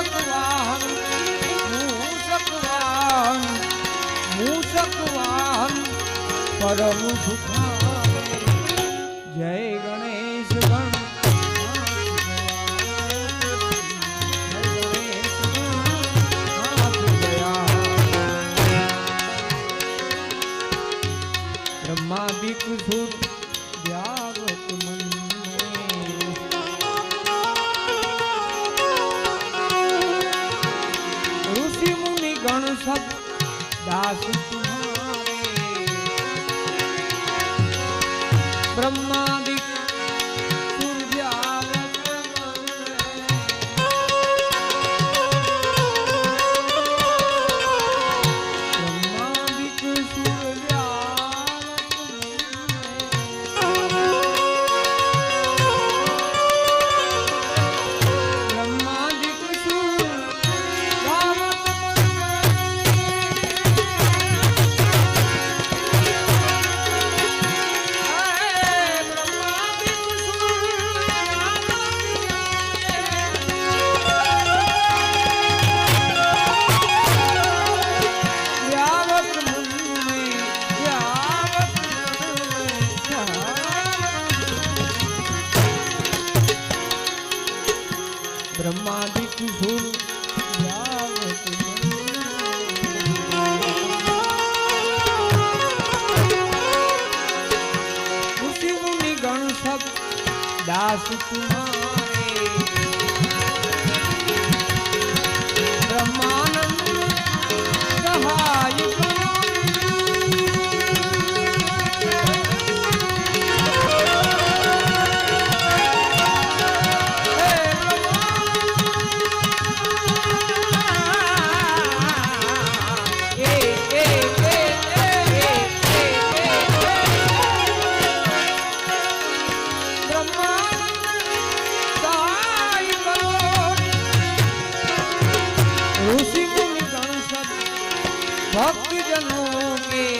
શકવાન હું શકવાન હું શકવાન પરમ સુખાન. જય ગણેશ ગણ. બ્રહ્માદિક સુર ધ્યા સબ દાસ તુમ્હારે બ્રહ્માદિક સબ દાસ તુમ્હારે भक्त जनों के